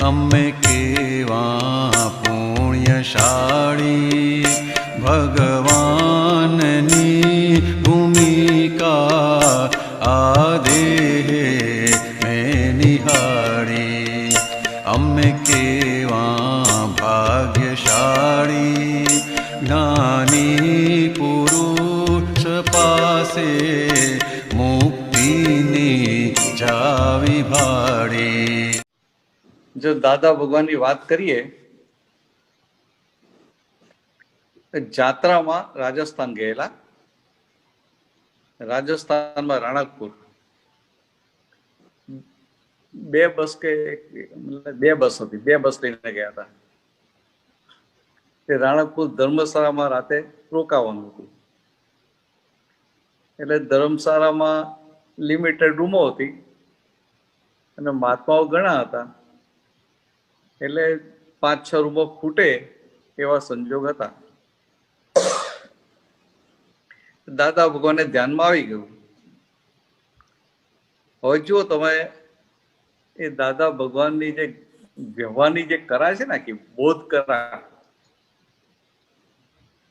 અમે કેવા પુણ્યશાળી ભગવાનની ભૂમિકા આ દેહે મેં નિહાળી. અમે કેવા ભાગ્યશાળી જ્ઞાની પુરુષ પાસે મુક્તિની જાવી ભાડી જો દાદા ભગવાનની વાત કરીએ જાત્રામાં રાજસ્થાન ગયેલા. રાજસ્થાનમાં રાણકપુર. બે બસ કે બે બસ હતી, બે બસ લઈને ગયા હતા. તે રાણકપુર ધર્મશાળામાં રાતે રોકાવાનું હતું. એટલે ધર્મશાળામાં લિમિટેડ રૂમો હતી. અને મહાત્માઓ ઘણા હતા. એટલે પાંચ છ રૂમો ખૂટે એવા સંજોગ હતા. દાદા ભગવાનને ધ્યાનમાં આવી ગયું. હવે જુઓ તમે, એ દાદા ભગવાનની જે વ્યવહારની જે કરા છે ને કે બોધ કરા.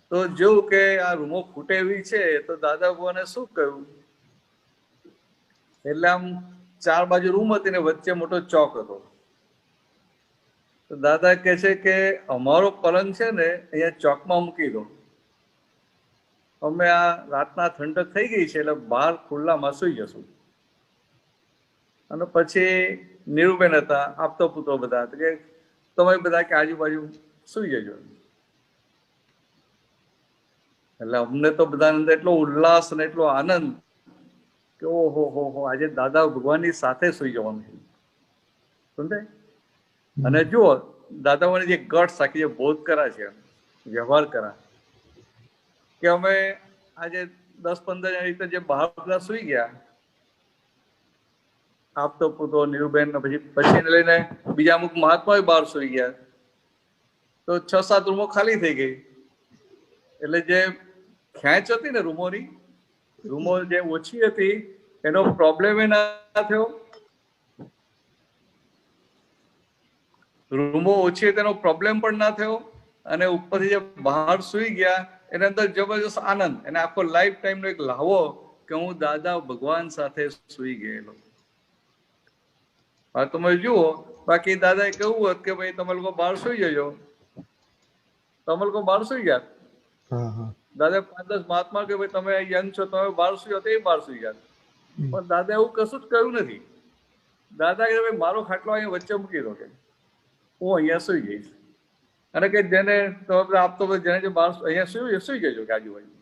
તો જોયું કે આ રૂમો ખૂટે એવી છે, તો દાદા ભગવાને શું કહ્યું? એટલે આમ ચાર બાજુ રૂમ હતી ને વચ્ચે મોટો ચોક હતો. તો દાદા કહે છે કે અમારો પલંગ છે ને અહીંયા ચોકમાં મૂકી દો. અમે આ રાતના ઠંડક થઈ ગઈ છે એટલે બહાર ખુલ્લામાં સુઈ જશું. અને પછી નીરુબેન હતા, આપતો પુત્રો બધા કે તમે બધા કે આજુબાજુ સુઈ જજો. એટલે અમને તો બધાને અંદર એટલો ઉલ્લાસ અને એટલો આનંદ કે ઓહો, હો હો, આજે દાદા ભગવાનની સાથે સુઈ જવાનું સમજાય? અને જુઓ, દાદાઓની જે ગઢ સાખી જે બોધ કરા છે, વ્યવહાર કરા, કે અમે આજે દસ પંદર રીતે જે બહાર બધા સુઈ ગયા આપતો પૂતો, નીરુબેન પછી પછી લઈને બીજા અમુક મહાત્મા બહાર સુઈ ગયા. તો છ સાત રૂમો ખાલી થઈ ગઈ. એટલે જે ખેંચ હતી ને રૂમોની, રૂમો જે ઓછી હતી, એનો પ્રોબ્લેમ એ ના થયો. રૂમો ઓછી તેનો પ્રોબ્લેમ પણ ના થયો અને ઉપરથી જે બહાર સુઈ ગયા એના અંદર જબરજસ્ત આનંદ અને આખો લાઈફ ટાઈમ નો એક લાવો કે હું દાદા ભગવાન સાથે સુઈ ગયેલો. હા તમે જુઓ બાકી દાદાએ કેવું હોત કે ભાઈ તમે લોકો બહાર સુઈ જજો. તમે લોકો બહાર સુઈ ગયા? દાદા પાંચ દસ મહાત્મા કે ભાઈ તમે યંગ છો તમે બહાર સુઈ તો એ બહાર સુઈ ગયા. પણ દાદા એવું કશું જ કહ્યું નથી. દાદા કે ભાઈ મારો ખાટલો અહીંયા વચ્ચે મૂકી દો કે. હું અહીંયા સુઈ જઈશ અને કે જેને બધા આપતો જેને જે માણસ અહીંયા સુઈ સુઈ જજો કે આજુબાજુ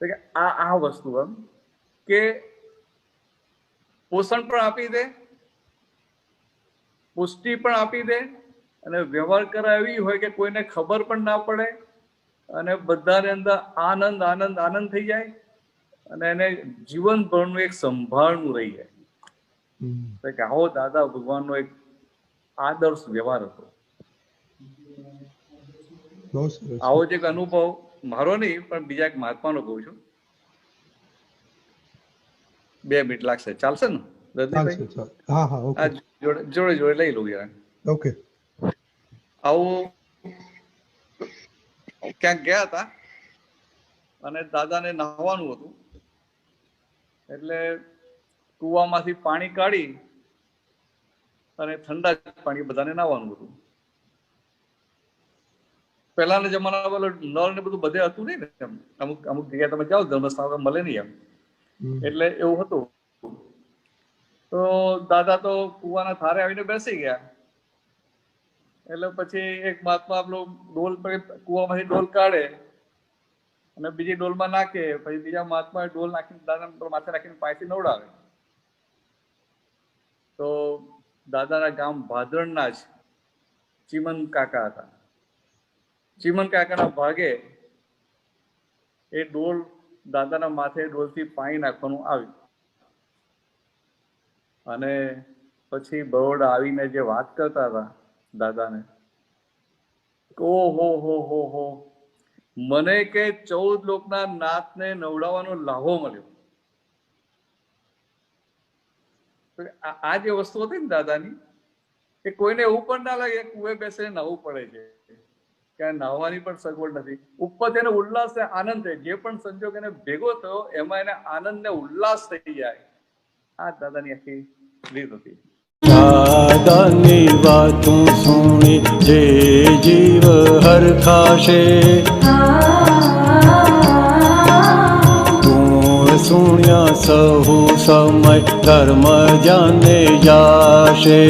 કે આ આ વસ્તુ એમ કે પોષણ પણ આપી દે પુષ્ટિ પણ આપી દે અને વ્યવહાર કરાવી હોય કે કોઈને ખબર પણ ના પડે અને બધાને અંદર આનંદ આનંદ આનંદ થઈ જાય અને એને જીવનભરનું એક સંભાળનું રહી જાય. કે આવો દાદા ભગવાનનો એક આદર્શ વ્યવહાર હતો. આવો જ એક અનુભવ મારો નહીં પણ બીજા એક મહાત્માનો કહું છું. બે મિનિટ લાગશે. ચાલશે ને? રજનીભાઈ? જોડે જોડે લઈ લઉં યાર ઓકે. આવું. ક્યાંક ગયા હતા અને દાદાને નહાવાનું હતું. એટલે કુવામાંથી પાણી કાઢી અને ઠંડા પાણી બધાને નાવાનું હતું. પહેલાના જમાનામાં નળ ને બધું બધે હતું નહીં ને. અમુક અમુક જગ્યાએ તમે જાઓ ધર્મસ્થાન મળે નહીં એમ. એટલે એવું હતું. તો દાદા તો કુવાના થારે આવીને બેસી ગયા. એટલે પછી એક મહાત્મા આપણો ડોલ પર કુવામાંથી ડોલ કાઢે અને બીજી ડોલમાં નાખે. પછી બીજા મહાત્મા ડોલ નાખીને દાદા માથે રાખીને પાછી નવડાવે. તો દાદાના ગામ ભાદરણના જ ચીમન કાકા હતા. ચીમન કાકાના ભાગે એ ડોલ દાદાના માથે ડોલથી પાણી નાખવાનું આવ્યું. અને પછી બરોડા આવીને જે વાત કરતા હતા દાદાને ઓ હો હો હો હો, મને કે ચૌદ લોકના નાથને નવડાવવાનો લાહો મળ્યો તો આ આ જે વસ્તુ હતી ને દાદાની કે કોઈને એવું પણ ના લાગે કુએ બેસીને નવું પડે છે. ક્યાં નાહવાની પણ સગવડ નથી. ઉપર તેને ઉલ્લાસ ને આનંદ થાય. જે પણ સંજોગ એને ભેગો થયો એમાં એને આનંદ ને ઉલ્લાસ થઈ જાય. આ દાદાની આખી રીત હતી. દાદાની વાતું સુણી જે જીવ હરખાશે. ગુણ સુણ્યા સહુ સમય ધર્મ જાને જાશે.